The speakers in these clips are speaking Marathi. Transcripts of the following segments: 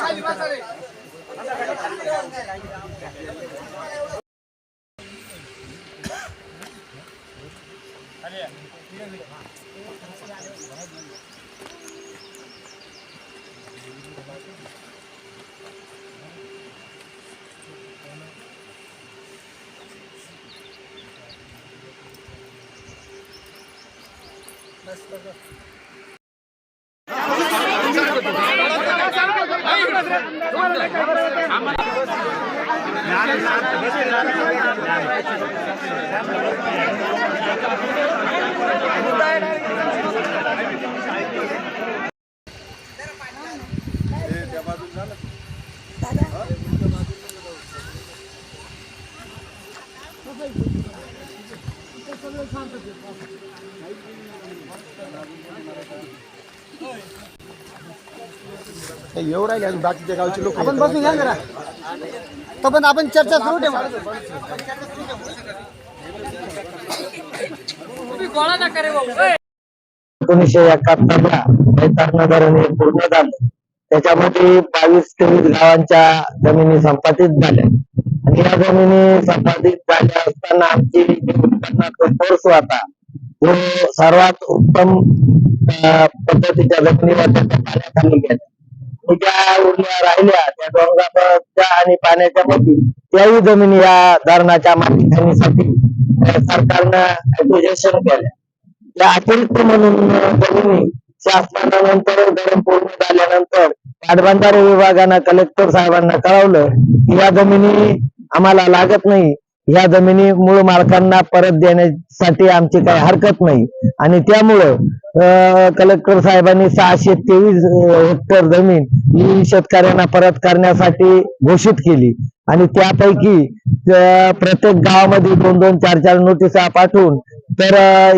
खाली दादा. येऊ राहिले अजून बाकीच्या गावचे लोक आपण बसून घ्या जरा. तोपर्यंत आपण चर्चा सुरू ठेवा. एकोणीसशे एकाहत्तरला वैतरणा धरण हे पूर्ण झालं. त्याच्यामध्ये बावीस तेवीस गावांच्या जमिनी संपादित झाल्या. आणि या जमिनी संपादित झाल्या असताना आमची जी उत्पन्नाचा सोर्स होता. जो सर्वात उत्तम पद्धतीच्या जमिनीवर पाण्याखाली गेल्या ज्या उरल्या राहिल्या त्या डोंगराच्या आणि पाण्याच्या मध्ये त्याही जमिनी या धरणाच्या माती सरकारनं ऍप्लिकेशन केल्या. त्या अतिरिक्त म्हणून जमिनी शासनानंतर धरण पूर्ण झाल्यानंतर पाटबंधारे विभागानं कलेक्टर साहेबांना कळवलं की या जमिनी आम्हाला लागत नाही. या जमिनी मूळ मालकांना परत देण्यासाठी आमची काही हरकत नाही. आणि त्यामुळं अं, कलेक्टर साहेबांनी सहाशे तेवीस हेक्टर जमीन ही शेतकऱ्यांना परत करण्यासाठी घोषित केली. आणि त्यापैकी प्रत्येक गावामध्ये दोन दोन चार चार नोटिसा पाठवून तर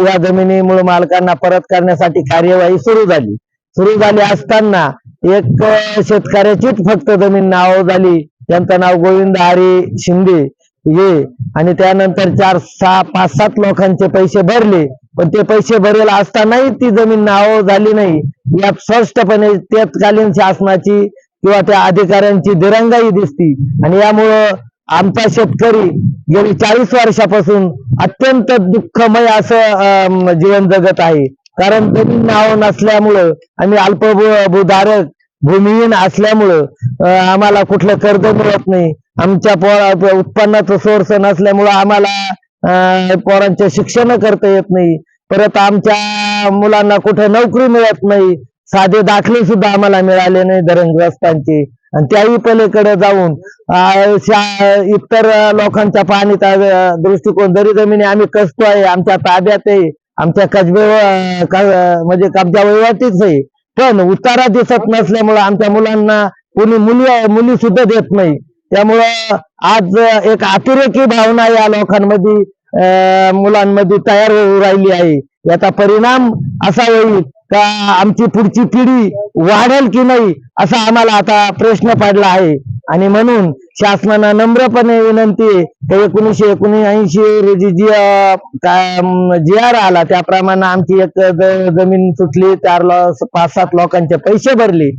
या जमिनी मूळ मालकांना परत करण्यासाठी कार्यवाही सुरू झाली. सुरू झाली असताना एक शेतकऱ्याचीच फक्त जमीन नाव झाली. त्यांचं नाव गोविंद हरी शिंदे. ये आणि त्यानंतर चार सहा पाच सात लोकांचे पैसे भरले. पण ते पैसे भरेल असतानाही ती जमीन नाव झाली नाही. या स्पष्टपणे तत्कालीन शासनाची किंवा त्या अधिकाऱ्यांची दिरंगाई दिसती. आणि यामुळं आमचा शेतकरी गेली चाळीस वर्षापासून अत्यंत दुःखमय असं अं, जीवन जगत आहे. कारण जमीन नाव नसल्यामुळं आणि अल्पभूधारक भूमिहीन असल्यामुळं आम्हाला कुठलं कर्ज मिळत नाही. आमच्या पोरा उत्पन्नाचं सोर्स नसल्यामुळं आम्हाला पोरांचे शिक्षण करता येत नाही. परत आमच्या मुलांना कुठे नोकरी मिळत नाही. साधे दाखले सुद्धा आम्हाला मिळाले नाही धरणग्रस्तांचे. आणि त्याही पलीकडे जाऊन शा- इतर लोकांच्या पाहणीचा दृष्टिकोन जरी जमिनी आम्ही कसतो आहे आमच्या ताब्यात आहे. आमच्या कजबे म्हणजे कब्जा वहिवाटीच आहे. पण उतारा दिसत नसल्यामुळं आमच्या मुलांना कोणी मुली मुली सुद्धा देत नाही. त्यामुळं आज एक अतिरेकी भावना या लोकांमध्ये मुलांमध्ये तयार होऊ राहिली आहे. याचा परिणाम असा होईल का आमची पुढची पिढी वाढेल की नाही असा आम्हाला आता प्रश्न पडला आहे. आणि म्हणून शासनानं नम्रपणे विनंती तर एकोणीशे एकोणीसशे एकोणऐंशी रोजी जी जी आर आला त्याप्रमाणे आमची एक जमीन सुटली चार पाच सात लोकांचे पैसे भरले.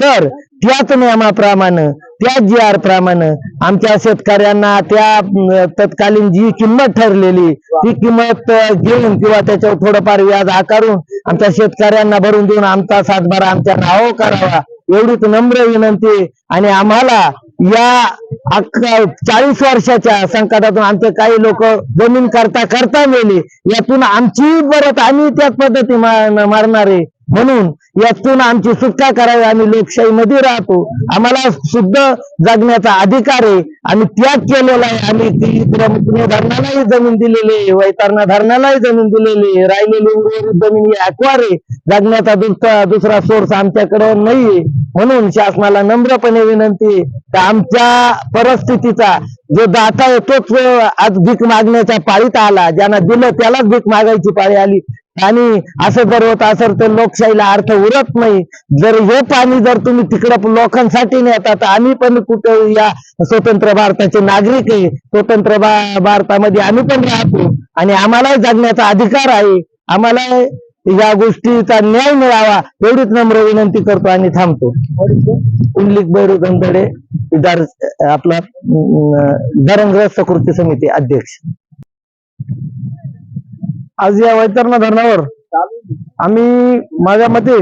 तर त्याच नियमाप्रमाणे त्या जी आर प्रमाणे आमच्या शेतकऱ्यांना त्या तत्कालीन जी किंमत ठरलेली ती किंमत घेऊन किंवा त्याच्यावर थोडंफार व्याज आकारून आमच्या शेतकऱ्यांना भरून देऊन आमचा सातबारा आमच्या नाव करावा एवढीच नम्र विनंती. आणि आम्हाला या अकरा चाळीस वर्षाच्या संकटातून आमचे काही लोक जमीन करता करता मेले यातून आमची परत आम्ही त्याच पद्धती मा- म्हणून यातून आमची सुटका करावी. आम्ही लोकशाहीमध्ये राहतो. आम्हाला शुद्ध जगण्याचा अधिकार आहे. आम्ही त्याग केलेला आहे. आम्ही पुणे धरणालाही जमीन दिलेली आहे. वैतरणा धरणालाही जमीन दिलेली आहे. राहिलेली उर्वरित जमीन ही आहे. जगण्याचा दुसरा दुसरा सोर्स आमच्याकडे नाहीये. म्हणून शासनाला नम्रपणे विनंती आहे आमच्या परिस्थितीचा जो दाता आहे तोच आज भीक मागण्याच्या पाळीत आला. ज्यांना दिलं त्यालाच भीक मागायची पाळी आली. आणि असं जर होत असेल तर लोकशाहीला अर्थ उरत नाही. जर हे पाणी जर तुम्ही तिकडं लोकांसाठी नेता तर आम्ही पण कुठे या स्वतंत्र भारताचे नागरिक आहे. स्वतंत्र भारतामध्ये आम्ही पण राहतो. आणि आम्हालाही जगण्याचा अधिकार आहे. आम्हाला या गोष्टीचा न्याय मिळावा एवढीच नम्र विनंती करतो आणि थांबतो. उल्लेख बैरू गंधडे आपला धरणग्रस्त कृती समिती अध्यक्ष. आज या वैतरणा धरणावर आम्ही माझ्या मते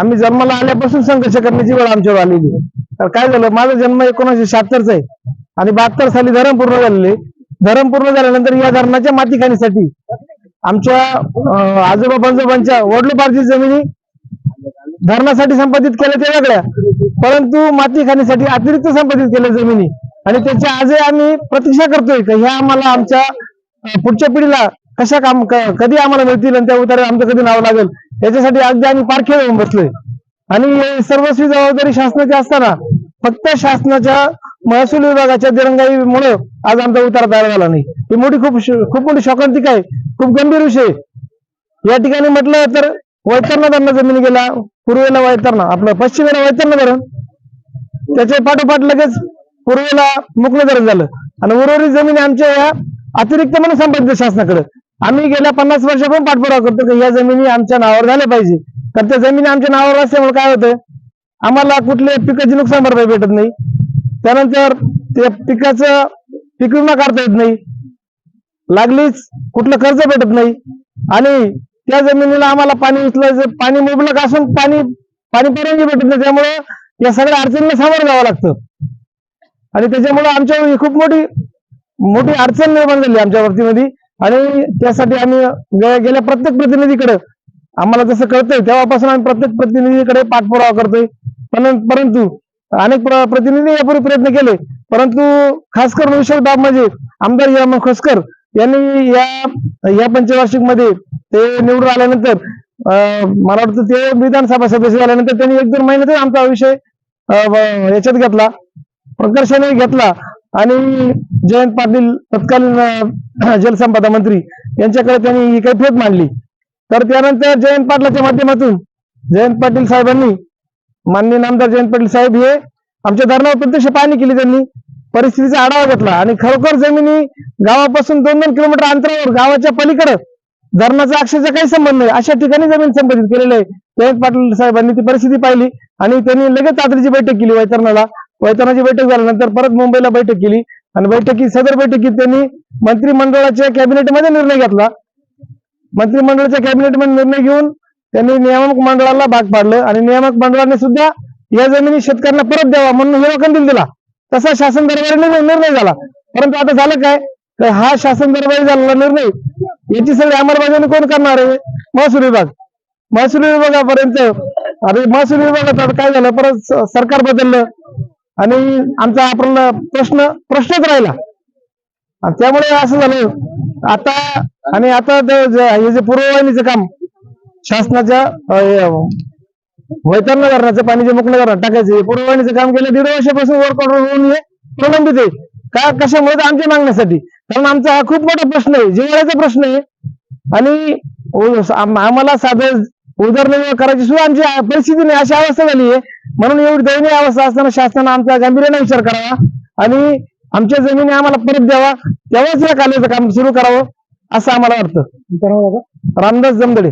आम्ही जन्माला आल्यापासून संघर्ष करण्याची वेळ आमच्यावर आलेली तर काय झालं? माझा जन्म एकोणीसशे शहात्तरचा आहे. आणि बहात्तर साली धरण पूर्ण झालेले. धरण पूर्ण झाल्यानंतर या धरणाच्या माती खाण्यासाठी आमच्या आजोबा पंजोबांच्या वडलोपारची जमिनी धरणासाठी संपादित केल्या त्या वेगळ्या. परंतु माती खाण्यासाठी अतिरिक्त संपादित केल्या जमिनी. आणि त्याची आजही आम्ही प्रतीक्षा करतोय की ह्या आम्हाला आमच्या पुढच्या पिढीला कशा काम कधी आम्हाला मिळतील आणि त्या उतारे आमचं कधी नाव लागेल? याच्यासाठी अगदी आम्ही पारखे होऊन बसलोय. आणि सर्वस्वी जबाबदारी शासनाची असताना फक्त शासनाच्या महसूल विभागाच्या दिरंगाईमुळे आज आमचा उतारा तयार झाला नाही. ही मोठी खूप खूप मोठी शोकांतिक आहे. खूप गंभीर विषय या ठिकाणी म्हटलं तर वैतरणा धरणा जमिनी गेला पूर्वेला वैतरणा आपलं पश्चिमेला वैतरणा धरण. त्याच्या पाठोपाठ लगेच पूर्वेला मुकलं धरण झालं. आणि उर्वरित जमिनी आमच्या या अतिरिक्त म्हणून संपादित शासनाकडे. आम्ही गेल्या पन्नास वर्षापासून पाठपुरावा करतो की या जमिनी आमच्या नावावर झाल्या पाहिजे. तर त्या जमिनी आमच्या नावावर असल्यामुळे काय होतं? आम्हाला कुठल्या पिकाची नुकसान भरपाई भेटत नाही. त्यानंतर त्या पिकाचं पीक विमा काढता येत नाही. लागलीच कुठलं कर्ज भेटत नाही. आणि त्या जमिनीला आम्हाला पाणी उचलायचं पाणी मुबलक असून पाणी पाणी परवानगी भेटत नाही. त्यामुळे या सगळ्या अडचणीला सामोरं जावं लागतं. आणि त्याच्यामुळे आमच्या खूप मोठी मोठी अडचण निर्माण झाली आमच्या बाबतीमध्ये आणि त्यासाठी आम्ही गेल्या प्रत्येक प्रतिनिधीकडे आम्हाला जसं कळतंय तेव्हापासून आम्ही प्रत्येक प्रतिनिधीकडे पाठपुरावा करतोय. पण परंतु अनेक प्रतिनिधी यापूर्वी प्रयत्न केले परंतु खास करून विशेष बाब म्हणजे आमदार याम खोसकर यांनी या या पंचवार्षिकमध्ये ते निवडून आल्यानंतर अं, मला वाटतं ते विधानसभा सदस्य झाल्यानंतर त्यांनी एक दोन महिन्यातच आमचा विषय याच्यात घेतला प्रकर्षाने घेतला. आणि जयंत पाटील तत्कालीन जलसंपदा मंत्री यांच्याकडे त्यांनी ही काही मांडली. तर त्यानंतर जयंत पाटलाच्या माध्यमातून जयंत पाटील साहेबांनी माननीय नामदार जयंत पाटील साहेब हे आमच्या धरणावर प्रत्यक्ष पाहणी केली त्यांनी. परिस्थितीचा आढावा घेतला आणि खरोखर जमिनी गावापासून दोन दोन किलोमीटर अंतरावर गावाच्या पलीकडे धरणाचा अक्षरचा काही संबंध नाही. अशा ठिकाणी जमीन संपादित केलेलं आहे. जयंत पाटील साहेबांनी ती परिस्थिती पाहिली आणि त्यांनी लगेच तातडीची बैठक केली वैतरणाला वैतरणाची बैठक झाल्यानंतर परत मुंबईला बैठक केली. आणि बैठकीत सदर बैठकीत त्यांनी मंत्रिमंडळाच्या कॅबिनेटमध्ये निर्णय घेतला. मंत्रिमंडळाच्या कॅबिनेटमध्ये निर्णय घेऊन त्यांनी नियामक मंडळाला भाग पाडलं. आणि नियामक मंडळाने सुद्धा या जमिनी शेतकऱ्यांना परत द्यावा म्हणून हिरो कंदील दिला. तसा शासन दरबारी निर्णय झाला. परंतु आता झालं काय? तर हा शासन दरबारी झालेला निर्णय याची सगळी अंमलबजावणी कोण करणार आहे? महसूल विभाग. महसूल विभागापर्यंत अरे महसूल विभागात आता काय झालं? परत सरकार बदललं. आणि आमचा आपला प्रश्न प्रश्नच राहिला. त्यामुळे असं झालं आता आणि आता हे जे पूर्ववाहिनीचं काम शासनाच्या वैतरण करण्याचं वैतरणा धरणाचं पाणी जे मुकलं धरण टाकायचं हे पूर्ववाहिनीचं काम केलं दीड वर्षापासून वर्क ऑर्डर होऊन हे प्रलंबित आहे. का कशामुळे? आमच्या मागण्यासाठी. कारण आमचा हा खूप मोठा प्रश्न आहे जिवाळ्याचा प्रश्न आहे. आणि आम्हाला साधं उदरनिर्वाह करायची सुद्धा आमची परिस्थिती नाही अशी अवस्था झाली आहे. म्हणून एवढी दयनीय अवस्था असताना शासनानं आमचा गांभीर्याने विचार करावा आणि आमच्या जमिनी आम्हाला परत द्यावा. तेव्हाच या कालेचं काम सुरू करावं असं आम्हाला वाटतं. रामदास जमदडे